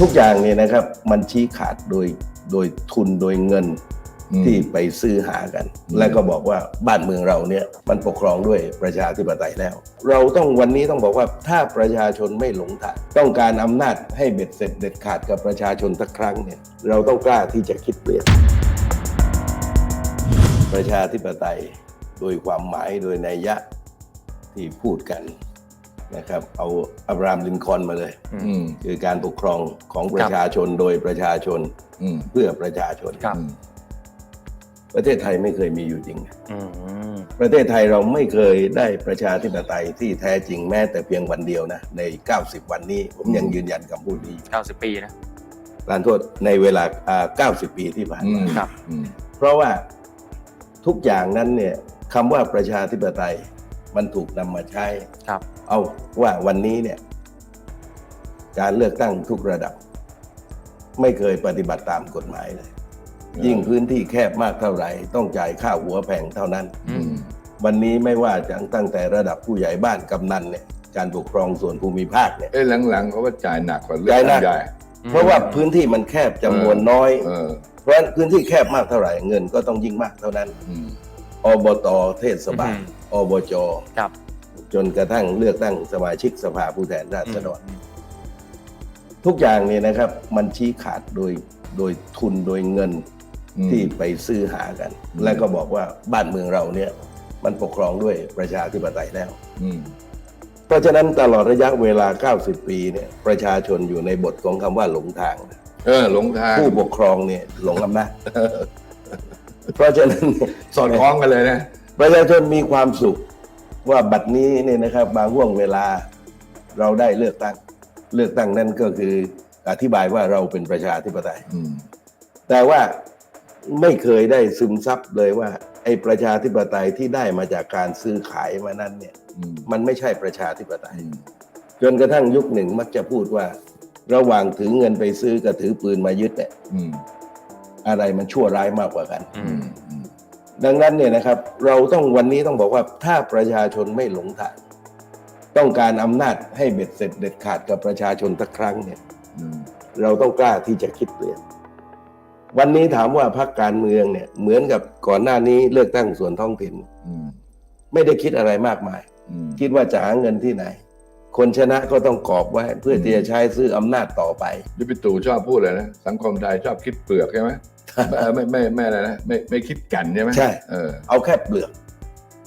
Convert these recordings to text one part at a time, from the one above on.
ทุกอย่างเนี่ยนะครับมันชี้ขาดโดยโดยทุนโดยเงินอืมที่ไปซื้อหากันอืมและก็บอกว่าบ้านเมืองเราเนี่ยมันปกครองด้วยประชาธิปไตยแล้ว เราต้องวันนี้ต้องบอกว่าถ้าประชาชนไม่หลงทางต้องการอำนาจให้เบ็ดเสร็จเด็ดขาดกับประชาชนสักครั้งเนี่ยเราต้องกล้าที่จะคิดเปลี่ยนประชาธิปไตยโดยความหมายโดยนัยยะที่พูดกัน นะครับเอาอับรามลินคอล์นมาเลย อืม คือการปกครองของประชาชนโดยประชาชนอืม เพื่อประชาชน ครับอืมประเทศไทยไม่เคยมีอยู่จริง อืม ประเทศไทยเราไม่เคยได้ประชาธิปไตยที่แท้จริงแม้แต่เพียงวันเดียวนะ ใน 90 วันนี้ ผมยังยืนยันคำพูดนี้อยู่เก้าสิบปีนะ ลานโทษในเวลาอ่า90 ปีที่ผ่านอืมามครับ อืม เพราะว่าทุกอย่างนั้นเนี่ยคำว่าประชาธิปไตยมันถูกนำมาใช้ ครับ เอาว่าวันนี้เนี่ย การเลือกตั้งทุกระดับ ไม่เคยปฏิบัติตามกฎหมายเลย ยิ่งพื้นที่แคบมากเท่าไหร่ ต้องจ่ายค่าหัวแพงเท่านั้นอืมวันนี้ไม่ว่าจะตั้งแต่ระดับผู้ใหญ่บ้านกำนันเนี่ยการปกครองส่วนภูมิภาคเนี่ยเอ้ยหลังๆเขาก็จ่ายหนักกว่าเลือกจ่ายหนัตั้กงใหญ่เพราะว่าพื้นที่มันแคบจำนวนน้อยเออเพราะฉะนั้นพื้นที่แคบมากเท่าไหร่เงินก็ต้องยิ่งมากเท่านั้นอืมอบตเทศบาลอืมอบจครับ จนกระทั่งเลือกตั้งสมาชิกสภาผู้แทนราษฎรทุกอย่างเนี่ยนะครับ มันชี้ขาดโดยโดยทุนโดยเงินอืมที่ไปซื้อหากันอืมและก็บอกว่าบ้านเมืองเราเนี่ย มันปกครองด้วยประชาธิปไตยแล้วอืมเพราะฉะนั้นตลอดระยะเวลา 90 ปีเนี่ย ประชาชนอยู่ในบทของคำว่าหลงทาง เออหลงทางผู้ปกครองเนี่ย หลงอำนาจเพราะฉะนั้นเนี่ยสอดคล้องกันเลยนะประชาชนมีความสุข ว่าบัดนี้เนี่ยนะครับบางห่วงเวลาเราได้เลือกตั้ง เลือกตั้งนั่นก็คืออธิบายว่าเราเป็นประชาธิปไตยอืมแต่ว่าไม่เคยได้ซึมซับเลยว่า ไอ้ประชาธิปไตยที่ได้มาจากการซื้อขายมานั้นเนี่ยอืมมันไม่ใช่ประชาธิปไตยอืมจนกระทั่งยุคหนึ่งมักจะพูดว่า ระหว่างถือเงินไปซื้อกับถือปืนมายึดเนี่ยอืมอะไรมันชั่วร้ายมากกว่ากันอือืมมอืม ดังนั้นเนี่ยนะครับเราต้องวันนี้ต้องบอกว่าถ้าประชาชนไม่หลงทางต้องการอำนาจให้เบ็ดเสร็จเด็ดขาดกับประชาชนสักครั้งเนี่ยอืมเราต้องกล้าที่จะคิดเปลี่ยน วันนี้ถามว่าพรรคการเมืองเนี่ย เหมือนกับก่อนหน้านี้เลือกตั้งส่วนท้องถิ่นอืมไม่ได้คิดอะไรมากมายอืมคิดว่าจะหาเงินที่ไหน คนชนะก็ต้องกอบไว้ เพื่อที่จะใช้ซื้ออำนาจต่อไปที่พี่ตู่ชอบพูดเลยนะสังคมไทยชอบคิดเปลือกใช่ไหม เออไม่ไม่ไม่อะไรนะไม่ไม่คิดกันใช่ไหมใช่ เออเอาแค่เปลือก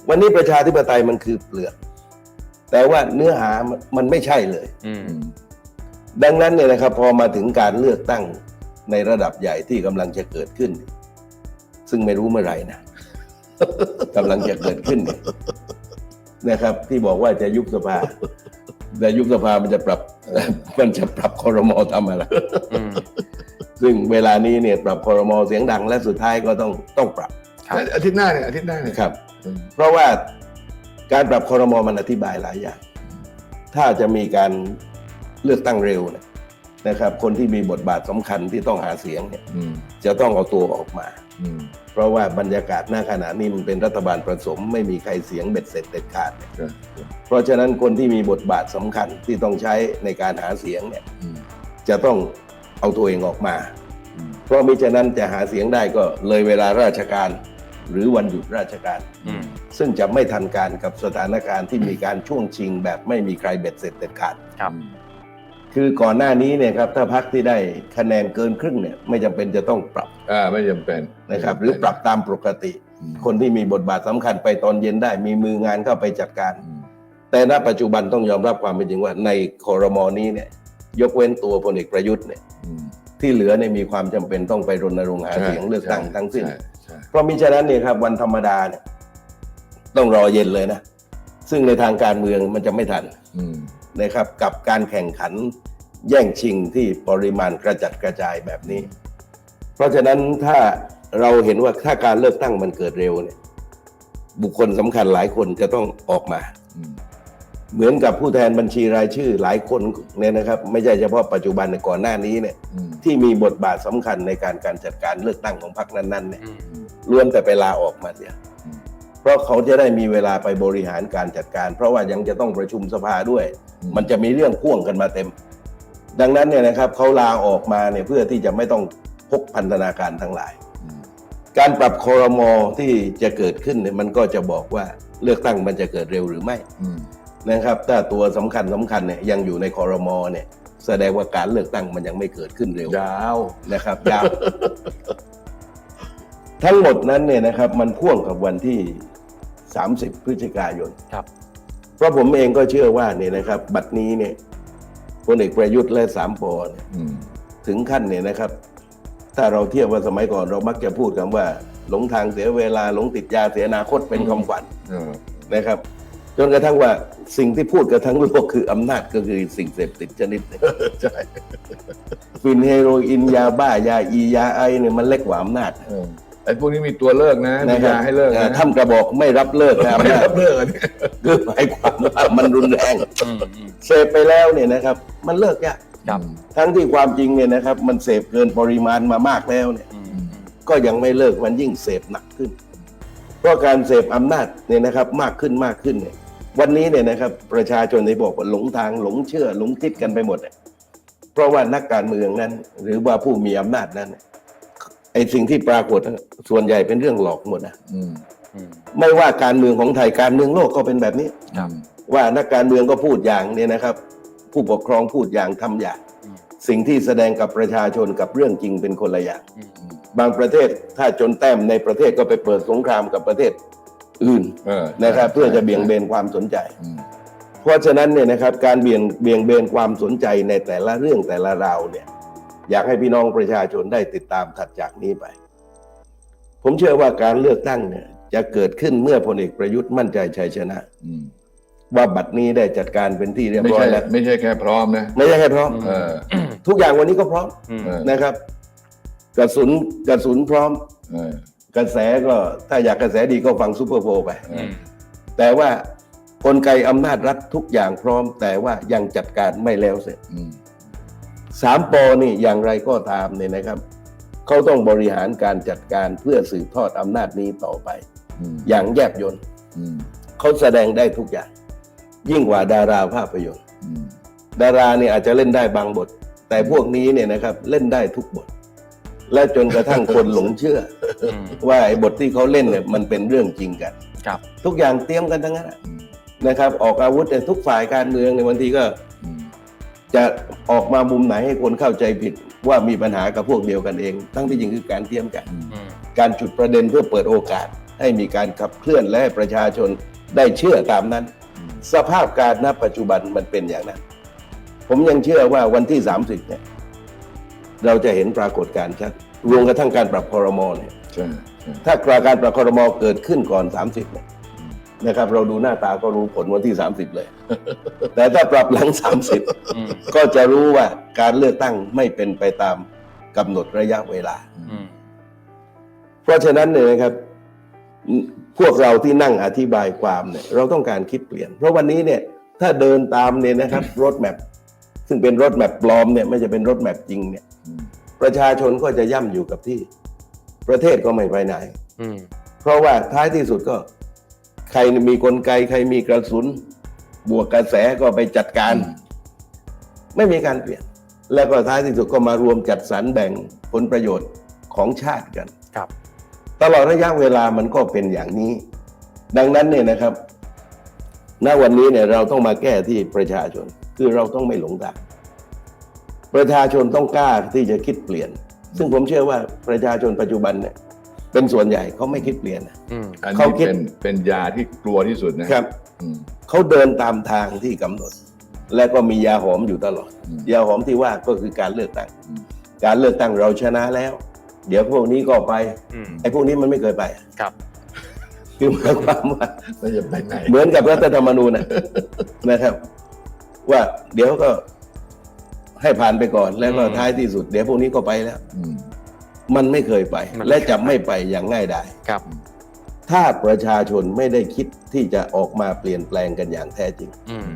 วันนี้ประชาธิปไตยมันคือเปลือก แต่ว่าเนื้อหามันมันไม่ใช่เลย อืม อืมดังนั้นเนี่ยนะครับพอมาถึงการเลือกตั้งในระดับใหญ่ที่กำลังจะเกิดขึ้น ซึ่งไม่รู้เมื่อไหร่นะ กำลังจะเกิดขึ้นเนี่ยนะครับ ที่บอกว่าจะยุบสภาแต่ยุบสภามันจะปรับ มันจะปรับคอรมอทำอะไร อืม ซึ่งเวลานี้เนี่ยปรับคอรมอเสียงดังและสุดท้ายก็ต้องต้องปรับครับอาทิตย์หน้าเนี่ยอาทิตย์หน้าเนี่ยนะครับอืมเพราะว่าการปรับคอรมอมันอธิบายหลายอย่าง ถ้าจะมีการเลือกตั้งเร็วเนี่ยนะครับ คนที่มีบทบาทสำคัญที่ต้องหาเสียงเนี่ยอืมจะต้องเอาตัวออกมาอืมเพราะว่าบรรยากาศหน้าขณะนี้มันเป็นรัฐบาลผสม ไม่มีใครเสียงเบ็ดเสร็จเด็ดขาดเนี่ยใช่ใช่เพราะฉะนั้นคนที่มีบทบาทสำคัญที่ต้องใช้ในการหาเสียงเนี่ยอืมจะต้อง เอาตัวเองออกมาอืมเพราะมิฉะนั้นจะหาเสียงได้ก็เลยเวลาราชการ หรือวันหยุดราชการอืมซึ่งจะไม่ทันการกับสถานการณ์ที่มีการช่วงชิง แบบไม่มีใครเบ็ดเสร็จเด็ดขาดครับคือก่อนหน้านี้เนี่ยครับถ้าพักที่ได้คะแนนเกินครึ่งเนี่ยไม่จำเป็นจะต้องปรับอ่าไม่จำเป็นนะครับ หรือปรับตามปกติอืมคนที่มีบทบาทสำคัญไปตอนเย็นได้ มีมืองานเข้าไปจัดการอืมแต่ณปัจจุบันต้องยอมรับความเป็นจริงว่าในคอรมอนี้เนี่ย ยกเว้นตัวพลเอกประยุทธ์เนี่ยอืม ที่เหลือเนี่ยมีความจำเป็นต้องไปรณรงค์หาใช่เสียงเลือกตั้งใช่ทั้งสิ้นใช่ใช่เพราะมิฉะนั้นเนี่ยครับวันธรรมดาเนี่ยต้องรอเย็นเลยนะ ซึ่งในทางการเมืองมันจะไม่ทันอืมนะครับ กับการแข่งขันแย่งชิงที่ปริมาณกระจัดกระจายแบบนี้ เพราะฉะนั้นถ้าเราเห็นว่าถ้าการเลือกตั้งมันเกิดเร็วเนี่ย บุคคลสำคัญหลายคนจะต้องออกมาอืม เหมือนกับผู้แทนบัญชีรายชื่อหลายคนเนี่ยนะครับ ไม่ใช่เฉพาะปัจจุบันก่อนหน้านี้เนี่ยอืมที่มีบทบาทสำคัญในการการจัดการเลือกตั้งของพรรคนั้นๆเนี่ยอืมล้วนแต่ไปลาออกมาเสียอืมเพราะเขาจะได้มีเวลาไปบริหารการจัดการ เพราะว่ายังจะต้องประชุมสภาด้วย มันจะมีเรื่องพ่วงกันมาเต็ม ดังนั้นเนี่ยนะครับเขาลาออกมาเนี่ยเพื่อที่จะไม่ต้องพกพันธนาการทั้งหลายอืมการปรับคอรมอที่จะเกิดขึ้นเนี่ยมันก็จะบอกว่าเลือกตั้งมันจะเกิดเร็วหรือไม่อืม นะครับถ้าตัวสำคัญสำคัญเนี่ยยังอยู่ในคอรมอเนี่ยแสดงว่าการเลือกตั้งมันยังไม่เกิดขึ้นเร็ว ยาว นะครับยาว ทั้งหมดนั้นเนี่ยนะครับ มันพ่วงกับวันที่ 30 พฤศจิกายน ครับ เพราะผมเองก็เชื่อว่าเนี่ยนะครับ บัดนี้เนี่ยพลเอกประยุทธ์และสามปอเนี่ยอืม ถึงขั้นเนี่ยนะครับ ถ้าเราเทียบว่าสมัยก่อนเรามักจะพูดกันว่า หลงทางเสียเวลาหลงติดยาเสียอนาคตเป็นคำขวัญเออนะครับ จนกระทั่งว่าสิ่งที่พูดกันทั้งโลกคืออำนาจก็คือสิ่งเสพติดชนิดหนึ่งใช่ฟินเฮโรอีนยาบ้ายาอียาไอเนี่ยมันเล็กกว่าอำนาจเออไอ้พวกนี้มีตัวเลิกนะมีนะครัยาให้เลิกอ่านะท่านกระบอกไม่รับเลิกนะไม่อำนาจรับเลิกอันนี้คือหมายความว่ามันรุนแรงอืมอืมเสพไปแล้วเนี่ยนะครับ มันเลิกยากครับทั้งที่ความจริงเนี่ยนะครับ มันเสพเกินปริมาณมามากแล้วเนี่ยอืมอืมก็ยังไม่เลิกมันยิ่งเสพหนักขึ้น เพราะการเสพอำนาจเนี่ยนะครับ มากขึ้นมากขึ้นเนี่ย วันนี้เนี่ยนะครับประชาชนในบอกว่าหลงทางหลงเชื่อหลงทิศกันไปหมดเนี่ยเพราะว่านักการเมืองนั้น หรือว่าผู้มีอำนาจนั้นไอ้สิ่งที่ปรากฏส่วนใหญ่เป็นเรื่องหลอกหมดนะอืมอืมไม่ว่าการเมืองของไทยการเมืองโลกก็เป็นแบบนี้ครับว่านักการเมืองก็พูดอย่างเนี่ยนะครับ ผู้ปกครองพูดอย่างทำอย่างอืมสิ่งที่แสดงกับประชาชนกับเรื่องจริงเป็นคนละอย่างอืมอืมบางประเทศถ้าจนแต้มในประเทศก็ไปเปิดสงครามกับประเทศ อื่นเออนะครับเพื่อจะเบี่ยงเบนความสนใจอืมเพราะฉะนั้นเนี่ยนะครับการเบี่ยงเบี่ยงเบนความสนใจในแต่ละเรื่องแต่ละราวเนี่ยอยากให้พี่น้องประชาชนได้ติดตามถัดจากนี้ไป ผมเชื่อว่าการเลือกตั้งเนี่ยจะเกิดขึ้นเมื่อพลเอกประยุทธ์มั่นใจชัยชนะอืมว่าบัตรนี้ได้จัดการเป็นที่เรียบไม่ร้อยใช่แล้วไม่ใช่แค่พร้อมนะไม่ใช่แค่พร้อมเออทุกอย่างวันนี้ก็พร้อมอืมเออนะครับ กระสุนกระสุนพร้อมเออ กระแสก็ถ้าอยากกระแสดีก็ฟังซูเปอร์โพลไปเออแต่ว่ากลไกอำนาจรัฐทุกอย่างพร้อม แต่ว่ายังจัดการไม่แล้วเสร็จอืมสามปอนี่อย่างไรก็ตามเนี่ยนะครับ เขาต้องบริหารการจัดการเพื่อสืบทอดอำนาจนี้ต่อไปอืมอย่างแยบยลอืมเขาแสดงได้ทุกอย่าง ยิ่งกว่าดาราภาพยนตร์อืมดาราเนี่ยอาจจะเล่นได้บางบท แต่พวกนี้เนี่ยนะครับ เล่นได้ทุกบท และจนกระทั่งคนหลงเชื่ออืมว่าไอ้บทที่เขาเล่นเนี่ยมันเป็นเรื่องจริงกัน ครับ ทุกอย่างเตรียมกันทั้งนั้นอะอืมนะครับ ออกอาวุธเนี่ยทุกฝ่ายการเมืองในยบางทีก็อืมจะออกมามุมไหนให้คนเข้าใจผิดว่ามีปัญหากับพวกเดียวกันเอง ทั้งที่จริงคือการเตรียมกันอืมอืมการจุดประเด็นเพื่อเปิดโอกาส ให้มีการขับเคลื่อนและให้ประชาชนได้เชื่อตามนั้นอืมสภาพการณปัจจุบันมันเป็นอย่างนั้น ผมยังเชื่อว่าวันที่ 30เนี่ย เราจะเห็นปรากฏการณ์ชัดรวมกระทั่งการปรับคอรมอเนี่ยใช่ใช่ถ้าการปรับคอรมอเกิดขึ้นก่อน 30เนี่ยนะครับ เราดูหน้าตาก็รู้ผลวันที่ 30 เลย แต่ถ้าปรับหลัง 30อืมก็จะรู้ว่าการเลือกตั้งไม่เป็นไปตามกำหนดระยะเวลาอืมเพราะฉะนั้นเนี่ยนะครับ พวกเราที่นั่งอธิบายความเนี่ย เราต้องการคิดเปลี่ยน เพราะวันนี้เนี่ย ถ้าเดินตามเนี่ยนะครับรถแมพซึ่งเป็นรถแมพปลอมเนี่ย ไม่จะเป็นรถแมพจริงเนี่ยอืม ประชาชนก็จะย่ำอยู่กับที่ ประเทศก็ไม่ไปไหน อืม เพราะว่าท้ายที่สุดก็ ใครมีกลไก ใครมีกระสุน บวกกระแสก็ไปจัดการ ไม่มีการเปลี่ยน แล้วก็ท้ายที่สุดก็มารวมจัดสรรแบ่งผลประโยชน์ของชาติกัน ครับ ตลอดระยะเวลามันก็เป็นอย่างนี้ ดังนั้นเนี่ยนะครับ ณวันนี้เนี่ยเราต้องมาแก้ที่ประชาชน คือเราต้องไม่หลงทาง ประชาชนต้องกล้าที่จะคิดเปลี่ยน ซึ่งผมเชื่อว่าประชาชนปัจจุบันเนี่ยเป็นส่วนใหญ่เขาไม่คิดเปลี่ยนนะอืมอันเขานี้คิด เป็นเป็นยาที่กลัวที่สุดนะครับอืม เขาเดินตามทางที่กำหนด และก็มียาหอมอยู่ตลอด อืม ยาหอมที่ว่าก็คือการเลือกตั้ง อืม การเลือกตั้งเราชนะแล้ว เดี๋ยวพวกนี้ก็ไปอืม ไอ้พวกนี้มันไม่เคยไปครับ คือหมายความว่า ไม่จะไปไหน เหมือนกับรัฐธรรมนูญนะ นะครับ ว่าเดี๋ยวก็ ให้ผ่านไปก่อนแล้วก็อืมท้ายที่สุดเดี๋ยวพวกนี้ก็ไปแล้วอืมมันไม่เคยไปมันไม่และเคยจะไม่ไปอย่างง่ายดายครับ ถ้าประชาชนไม่ได้คิดที่จะออกมาเปลี่ยนแปลงกันอย่างแท้จริงอืม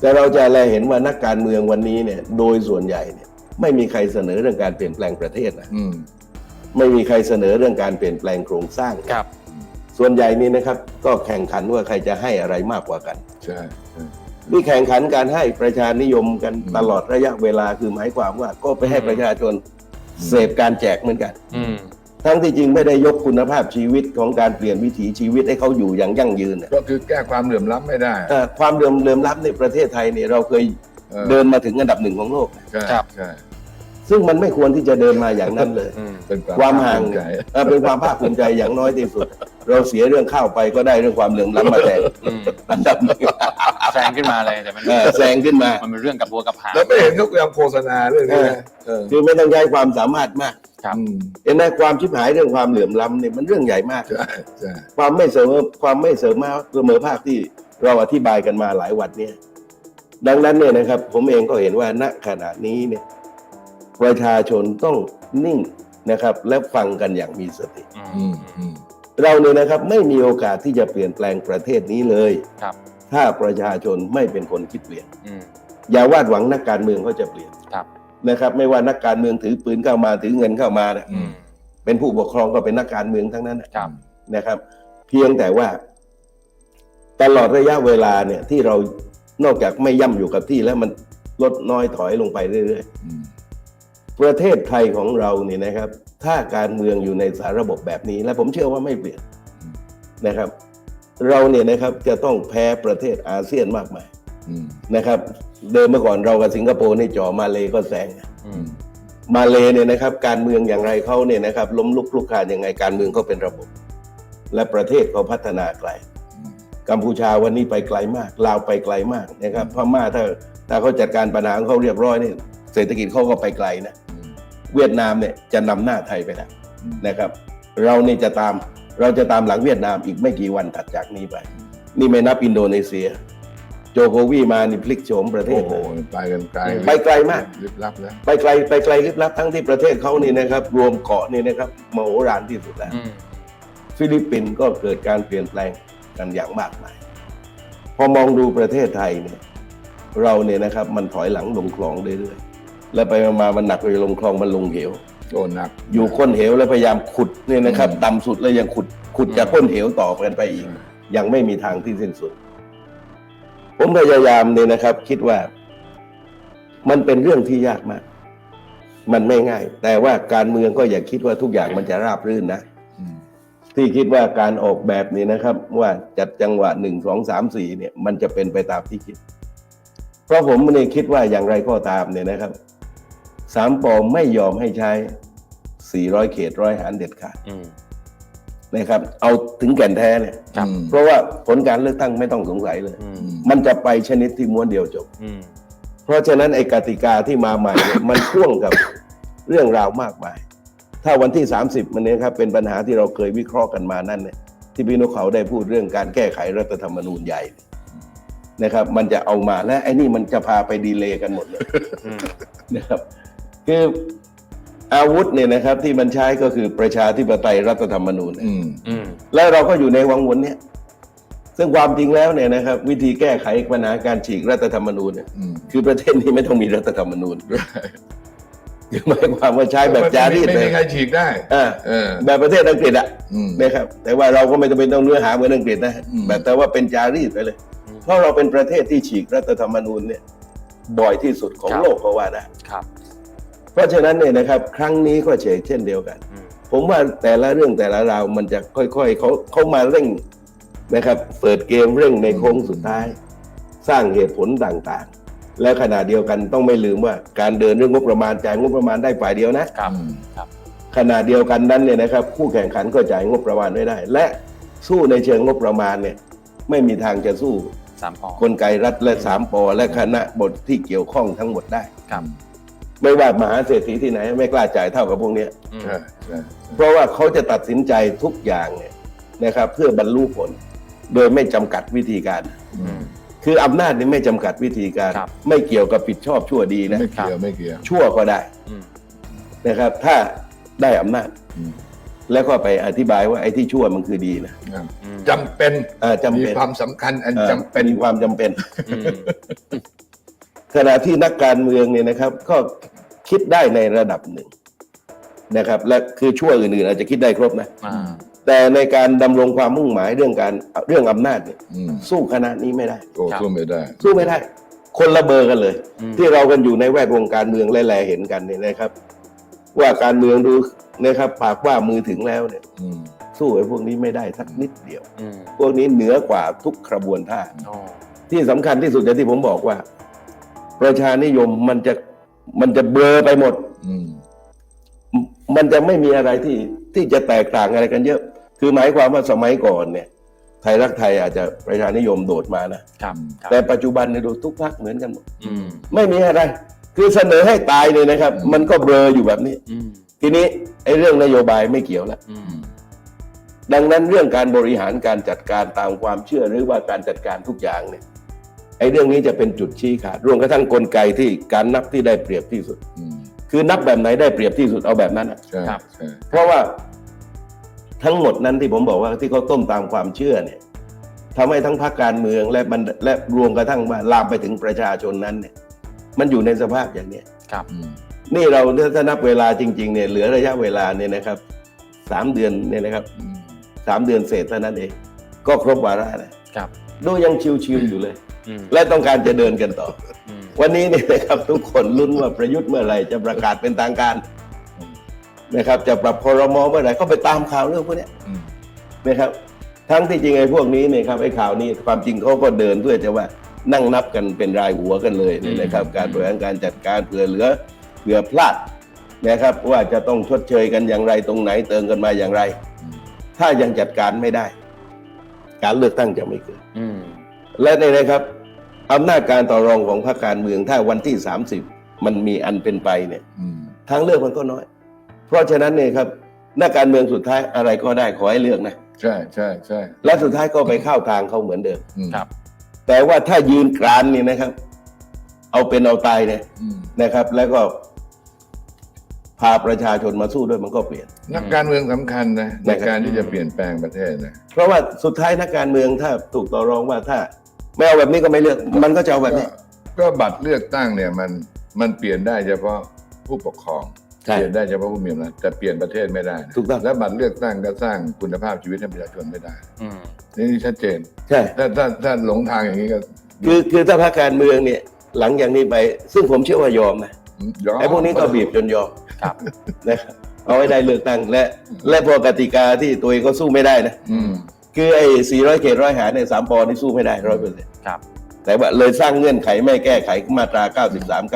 แต่เราจะแลเห็นว่านักการเมืองวันนี้เนี่ย โดยส่วนใหญ่เนี่ย ไม่มีใครเสนอเรื่องการเปลี่ยนแปลงประเทศนะอืมไม่มีใครเสนอเรื่องการเปลี่ยนแปลงโครงสร้างครับ ส่วนใหญ่นี่นะครับ ก็แข่งขันว่าใครจะให้อะไรมากกว่ากัน ใช่ ใช่ที่แข่งขันการให้ประชานิยมกันอืมตลอดระยะเวลาคือหมายความว่า ก็ไปให้ประชาชนเสพการแจกเหมือนกันอืมทั้งที่จริงไม่ได้ยกคุณภาพชีวิตของการเปลี่ยนวิถีชีวิตให้เขาอยู่อย่างยั่งยืนน่ะก็คือแก้ความเหลื่อมล้ำไม่ได้แต่ความเดิมเดิมล้ำในประเทศไทยเนี่ยเราเคยเออเดินมาถึงอันดับหนึ่งของโลกนะใช่ครับใช่ซึ่งมันไม่ควรที่จะเดินมาอย่างนั้นเลยอืมเป็นความห่างภูมิใจเอ่อเป็นความภาคภูมิใจอย่างน้อยที่สุด เราเสียเรื่องข้าวไปก็ได้เรื่องความเหลื่อมล้ำมาแทนอืมอันดับหนึ่ง แซงขึ้นมาเลยแต่มันเออแซงขึ้นมามันเป็นเรื่องกับวัวกับหางแล้วไม่เห็นเขาพยายามโฆษณาเรื่องนี้นะเออคือไม่ต้องใช้ความสามารถมากครับอืมเห็นไหมความชิบหายเรื่องความเหลื่อมล้ำเนี่ยมันเรื่องใหญ่มากใช่ใช่ความไม่เสมอความไม่เสมอเสมอภาคที่เราอธิบายกันมาหลายวันเนี่ย ดังนั้นเนี่ยนะครับ ผมเองก็เห็นว่าณขณะนี้เนี่ยประชาชนต้องนิ่งนะครับ และฟังกันอย่างมีสติอือืมมอืมเราเนี่ยนะครับ ไม่มีโอกาสที่จะเปลี่ยนแปลงประเทศนี้เลยครับ ถ้าประชาชนไม่เป็นคนคิดเปลี่ยนอืมอย่าวาดหวังนักการเมืองเขาจะเปลี่ยนครับนะครับ ไม่ว่านักการเมืองถือปืนเข้ามาถือเงินเข้ามาเนี่ยอืมเป็นผู้ปกครองก็เป็นนักการเมืองทั้งนั้นน่ะครับนะครับ เพียงแต่ว่า ตลอดระยะเวลาเนี่ย ที่เรานอกจากไม่ย่ำอยู่กับที่แล้วมันลดน้อยถอยลงไปเรื่อยอืมๆประเทศไทยของเราเนี่ยนะครับ ถ้าการเมืองอยู่ในสารระบบแบบนี้ และผมเชื่อว่าไม่เปลี่ยนนะครับ เราเนี่ยนะครับจะต้องแพ้ประเทศอาเซียนมากมายอืมนะครับ เดิมเมื่อก่อนเรากับสิงคโปร์ในจ่อมาเลก็แซงอือืมมมาเลเนี่ยนะครับ การเมืองอย่างไรเขาเนี่ยนะครับล้มลุกคลุกคลานยังไงการเมืองเขาเป็นระบบ และประเทศเขาพัฒนาไกลอืมกัมพูชาวันนี้ไปไกลมากลาวไปไกลมากนะครับพม่าถ้าถ้าเขาจัดการปัญหาของเขาเรียบร้อยเนี่ยเศรษฐกิจเขาก็ไปไกลนะอืมเวียดนามเนี่ยจะนำหน้าไทยไปแล้วอืมนะครับ เราเนี่ยจะตาม เราจะตามหลังเวียดนามอีกไม่กี่วันถัดจากนี้ไป นี่ไม่นับอินโดนีเซีย โจโควีมานี่พลิกโฉมประเทโอ้ศโหเลยไปกันไกลไปไกลมากลึกลับแล้วไปไกลไปไกลลึกลับทั้งที่ประเทศเขานี่นะครับ รวมเกาะนี่นะครับมโหฬารที่สุดแล้วอืมฟิลิปปินส์ก็เกิดการเปลี่ยนแปลงกันอย่างมากมาย พอมองดูประเทศไทยเนี่ย เราเนี่ยนะครับ มันถอยหลังลงคลองเรื่อยๆแล้วไปมามันหนักไปลงคลองมันลงเหว โอ้หนักอยู่ก้นเหวแล้วพยายามขุดเนี่ยนะครับอืมต่ำสุดแล้วยังขุดขุดจากก้นเหวต่อกันไปอีก ยังไม่มีทางที่สิ้นสุด ผมพยายามเนี่ยนะครับ คิดว่า มันเป็นเรื่องที่ยากมาก มันไม่ง่าย แต่ว่าการเมืองก็อย่าคิดว่าทุกอย่างมันจะราบรื่นนะ อืมที่คิดว่าการออกแบบนี้นะครับ ว่าจัดจังหวะหนึ่งสองสามสี่เนี่ย มันจะเป็นไปตามที่คิด เพราะผมเนี่ยคิดว่าอย่างไรก็ตามเนี่ยนะครับ สามปอไม่ยอมให้ใช้สี่ร้อยเขตร้อยหารเด็ดขาดอืมนะครับ เอาถึงแก่นแท้เนี่ยครับอืมเพราะว่าผลการเลือกตั้งไม่ต้องสงสัยเลยอืมอืมมันจะไปชนิดที่ม้วนเดียวจบอืมเพราะฉะนั้นไอ้กติกาที่มาใหม่เนี่ยมันพ่วงกับเรื่องราวมากมาย ถ้าวันที่ 30 มันเนี้ครับ เป็นปัญหาที่เราเคยวิเคราะห์กันมานั่นเนี่ยที่พี่นกเขาได้พูดเรื่องการแก้ไขรัฐธรรมนูญใหญ่นะครับ มันจะเอามาและไอ้นี่มันจะพาไปดีเลย์กันหมดเลยอืมนะครับ คืออาวุธเนี่ยนะครับที่มันใช้ก็คือประชาธิปไตยรัฐธรรมนูญอืมอืมแล้วเราก็อยู่ในวังวนเนี่ยซึ่งความจริงแล้วเนี่ยนะครับ วิธีแก้ไขปัญหาการฉีกรัฐธรรมนูญเนี่ยอืมคือประเทศนี้ไม่ต้องมีรัฐธรรมนูญคือหมายความว่าใช้แบบจารีตไม่เลมียใครฉีกได้ อ่าเออ แบบประเทศอังกฤษอะอืม นะครับ แต่ว่าเราก็ไม่จำเป็นต้องเนื้อหาเหมือนอังกฤษนะอืม แบบแต่ว่าเป็นจารีตไปเลย เพราะเราเป็นประเทศที่ฉีกรัฐธรรมนูญเนี่ย บ่อยที่สุดของครับ โลกก็ว่าได้ ครับ เพราะฉะนั้นเนี่ยนะครับครั้งนี้ก็เช่นเช่นเดียวกันอืมผมว่าแต่ละเรื่องแต่ละราวมันจะค่อยๆเขาเขามาเร่งนะครับเปิดเกมเร่งในโค้งสุดท้าย สร้างเหตุผลต่างๆ และขณะเดียวกันต้องไม่ลืมว่าการเดินเรื่องงบประมาณจ่ายงบประมาณได้ฝ่ายเดียวนะครับอืมครับขณะเดียวกันนั้นเนี่ยนะครับคู่แข่งขันก็จ่ายงบประมาณไม่ได้ และสู้ในเชิงงบประมาณเนี่ยไม่มีทางจะสู้สามปอกลไกรัฐและสามปอและคณะบทที่เกี่ยวข้องทั้งหมดได้ครับ ไม่ว่ามหาเศรษฐีที่ไหน ไม่กล้าจ่ายเท่ากับพวกเนี้ยอืม ใช่ใช่เพราะว่าเขาจะตัดสินใจทุกอย่างเนี่ยนะครับ เพื่อบรรลุผล โดยไม่จำกัดวิธีการ อืม คืออำนาจนี่ไม่จำกัดวิธีการ ครับ ไม่เกี่ยวกับผิดชอบชั่วดีนะไม่เกี่ยวไม่เกี่ยวชั่วก็ได้อืม นะครับ ถ้าได้อำนาจ อืมแล้วก็ไปอธิบายว่าไอ้ที่ชั่วมันคือดีนะครับอืมจำเป็นอ่าจำมีเป็นความสำคัญอันอ่าจำเป็น มีความจำเป็น อืม ขณะที่นักการเมืองเนี่ยนะครับ ก็คิดได้ในระดับหนึ่งนะครับ และคือชั่วอื่นๆอาจจะคิดได้ครบนะอ่า แต่ในการดำรงความมุ่งหมายเรื่องการเรื่องอำนาจเนี่ยอืมสู้คณะนี้ไม่ได้ โอ้สู้ไม่ได้ สู้ไม่ได้ คนละเบอร์กันเลย อืม ที่เรากันอยู่ในแวดวงการเมืองแลๆเห็นกันเนี่ยนะครับ ว่าการเมืองดูนะครับปากว่ามือถึงแล้วเนี่ย อืม สู้ไอ้พวกนี้ไม่ได้สักนิดเดียว อืมพวกนี้เหนือกว่าทุกกระบวนท่าโอ้ที่สำคัญที่สุดอย่างที่ผมบอกว่า ประชานิยมมันจะมันจะเบลอไปหมดอืมมันจะไม่มีอะไรที่ที่จะแตกต่างอะไรกันเยอะ คือหมายความว่าสมัยก่อนเนี่ย ไทยรักไทยอาจจะประชานิยมโดดมานะครับครับแต่ปัจจุบันเนี่ยดูทุกพรรคเหมือนกันหมดอืมไม่มีอะไร คือเสนอให้ตายเลยนะครับ มันก็เบลออยู่แบบนี้อืมทีนี้ไอ้เรื่องนโยบายไม่เกี่ยวแล้วอือืมมดังนั้นเรื่องการบริหารการจัดการตามความเชื่อหรือว่าการจัดการทุกอย่างเนี่ย ไอ้เรื่องนี้จะเป็นจุดชี้ขาดรวมกระทั่งกลไกที่การนับที่ได้เปรียบที่สุดอืมคือนับแบบไหนได้เปรียบที่สุดเอาแบบนั้นอะใช่ใช่เพราะว่าทั้งหมดนั้นที่ผมบอกว่าที่เขาต้มตามความเชื่อเนี่ยทำให้ทั้งพรรคการเมืองและบรรดและรวมกระทั่งว่าลามไปถึงประชาชนนั้นเนี่ย มันอยู่ในสภาพอย่างเนี้ยครับอืมนี่เราถ้านับเวลาจริง ๆ เนี่ยเหลือระยะเวลาเนี่ยนะครับสามเดือนเนี่ยนะครับอืมสามเดือนเศษเท่านั้นเอง ก็ครบวาระแล้วครับดูยังชิวๆอยู่เลยอืม และต้องการจะเดินกันต่ออืมวันนี้เนี่ยนะครับทุกคนลุ้นว่าประยุทธ์เมื่อไหร่จะประกาศเป็นทางการนะครับ จะปรับครมเมื่อไหร่ก็ไปตามข่าวเรื่องพวกเนี้ยอืมนะครับ ทั้งที่จริงไอ้พวกนี้เนี่ยครับไอ้ข่าวนี้ความจริงเขาก็เดินเพื่อจะว่านั่งนับกันเป็นรายหัวกันเลยเนี่ยนะครับ การบริหารการจัดการเผื่อเหลือเผื่อพลาดนะครับ ว่าจะต้องชดเชยกันอย่างไรตรงไหนเติมกันมาอย่างไรอืมถ้ายังจัดการไม่ได้ การเลือกตั้งจะไม่เกิดอืมและนี่นะครับ อำนาจการต่อรองของพรรคการเมืองถ้าวันที่ 30 มันมีอันเป็นไปเนี่ยอืมทางเลือกมันก็น้อย เพราะฉะนั้นเนี่ยครับนักการเมืองสุดท้ายอะไรก็ได้ขอให้เลือกนะใช่ใช่ใช่และสุดท้ายก็ไปเข้าทางเขาเหมือนเดิมอืมครับ แต่ว่าถ้ายืนกรานนี่นะครับ เอาเป็นเอาตายเนี่ยอืมนะครับ แล้วก็พาประชาชนมาสู้ด้วยมันก็เปลี่ยน นักการเมืองสำคัญนะในนะครับการที่จะเปลี่ยนแปลงประเทศนะเพราะว่าสุดท้ายนักการเมืองถ้าถูกต่อรองว่าถ้า ไม่เอาแบบนี้ก็ไม่เลือก มันก็จะเอาแบบก็นี้ ก็บัตรเลือกตั้งเนี่ยมันมันเปลี่ยนได้เฉพาะผู้ปกครอง ใช่เปลี่ยนได้เฉพาะผู้มีอำนาจแต่เปลี่ยนประเทศไม่ได้นะถูกต้อง และบัตรเลือกตั้งก็สร้างคุณภาพชีวิตให้ประชาชนไม่ได้ อืม นี่ชัดเจน ใช่ ถ้าถ้าถ้าหลงทางอย่างนี้ก็คือคือถ้าพรรคการเมืองเนี่ย หลังจากนี้ไป ซึ่งผมเชื่อว่ายอมนะยอมไอ้พวกนี้ก็บีบจนยอมครับ นะครับเอาให้ได้เลือกตั้งและ และพอกติกาที่ตัวเองก็สู้ไม่ได้นะ อืม คือไอ้400เขตร้อยหาเนี่ยสามปอนี่สู้ไม่ได้ร้อยเปอร์เซ็นต์ครับ แต่ว่าเลยสร้างเงื่อนไขไม่แก้ไขมาตรา93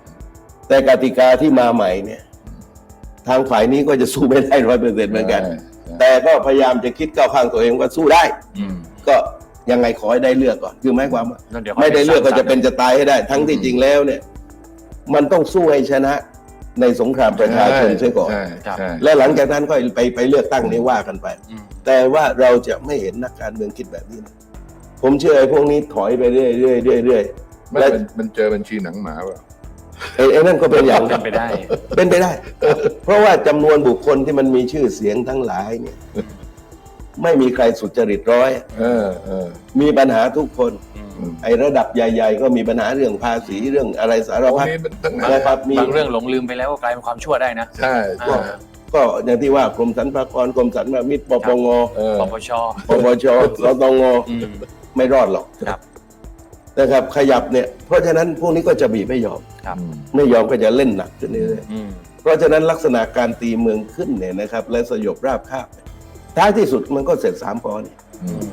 94แต่กติกาที่มาใหม่เนี่ย ทางฝ่ายนี้ก็จะสู้ไม่ได้ร้อยเปอร์เซ็นต์เหมือนกันใช่แต่ก็พยายามจะคิดก้าวข้างตัวเองว่าสู้ได้อืมก็ยังไงขอให้ได้เลือกก่อน คือหมายความว่าแล้วเดี๋ยวค่อยไม่ได้เลือกก็ปสร้างจะเป็นจะตายให้ได้ ทั้งที่จริงแล้วเนี่ย มันต้องสู้ให้ชนะ ในสงครามประชาชนเสียก่อนใช่ใช่และหลังจากนั้นก็ไปไปเลือกตั้งนี้ว่ากันไป อืม แต่ว่าเราจะไม่เห็นนักการเมืองคิดแบบนี้นะผมเชื่อไอ้พวกนี้ถอยไปเรื่อยเรื่อยเรื่อยเรื่อยไม่และมันมันเจอบัญชีหนังหมาเปล่า ไอ้ไอ้นั่นก็เป็นอย่างหเป็นึ่นงไปได้ เป็นไปได้ เพราะว่าจำนวนบุคคลที่มันมีชื่อเสียงทั้งหลายเนี่ยไม่มีใครสุจริตร้อย เออเออมีปัญหาทุกคน อืมอืม ไอ้ระดับใหญ่ ๆ ก็มีปัญหาเรื่องภาษีเรื่องอะไรสารโอ้พัดนี่มันตั้งนะนานครับมี บางเรื่องหลงลืมไปแล้วก็กลายเป็นความชั่วได้นะ ใช่ก็ใช่ก็อย่างที่ว่ากรมสรรพากรกรมสรรพมิตรปปงเออปปชปปชสตงอืม ไม่รอดหรอกครับ นะครับ ขยับเนี่ยเพราะฉะนั้นพวกนี้ก็จะบีบไม่ยอม ครับอืมไม่ยอมก็จะเล่นหนักขึ้นเรื่อยอืม ๆเพราะฉะนั้นลักษณะการตีเมืองขึ้นเนี่ยนะครับ และสยบราบคาบเนี่ยท้ายที่สุดมันก็เสร็จสามปอเนี่ย อืม